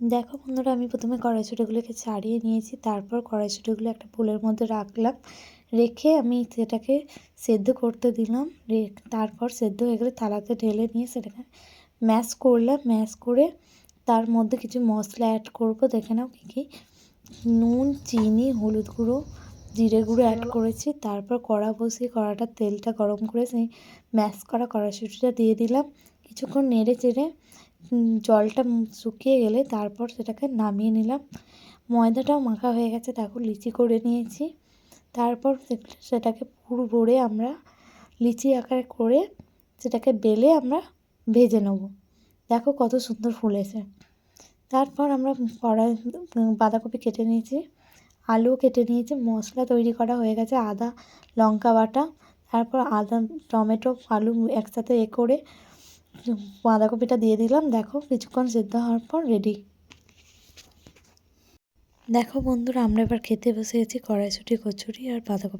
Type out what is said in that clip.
দেখো বন্ধুরা, আমি প্রথমে কড়াইশুঁটিগুলোকে ছাড়িয়ে নিয়েছি, তারপর কড়াইশুঁটিগুলো একটা ফুলের মধ্যে রাখলাম, রেখে আমি সেটাকে সেদ্ধ করতে দিলাম তারপর সেদ্ধ হয়ে গেলে থালাতে ঢেলে নিয়ে সেটাকে ম্যাশ করলাম, ম্যাশ করে তার মধ্যে কিছু মশলা অ্যাড করব, দেখে নাও কী কী, নুন, চিনি, হলুদ গুঁড়ো, জিরে গুঁড়ো অ্যাড করেছি, তারপর কড়া বসিয়ে কড়াটা তেলটা গরম করে সেই ম্যাশ করা কড়াইশুঁটিটা দিয়ে দিলাম, কিছুক্ষণ নেড়ে চেড়ে জলটা শুকিয়ে গেলে তারপর সেটাকে নামিয়ে নিলাম। ময়দাটাও মাখা হয়ে গেছে, দেখো লিচি করে নিয়েছি। তারপর সেটাকে পুরো ভরে আমরা লিচি আকারে করে সেটাকে বেলে আমরা ভেজে নেব। দেখো কত সুন্দর ফুলেছে। তারপর আমরা কড়াই বাঁধাকপি কেটে নিয়েছি, আলুও কেটে নিয়েছি, মশলা তৈরি করা হয়ে গেছে, আদা, লঙ্কা বাটা, তারপর আদা, টমেটো, আলু একসাথে এ করে বাঁধাকপিটা দিয়ে দিলাম, দেখো কিছুক্ষণ সেদ্ধ হওয়ার পর রেডি দেখো বন্ধুরা, আমরা এবার খেতে বসে গেছি কড়াইশুটি, কচুরি আর বাঁধাকপি।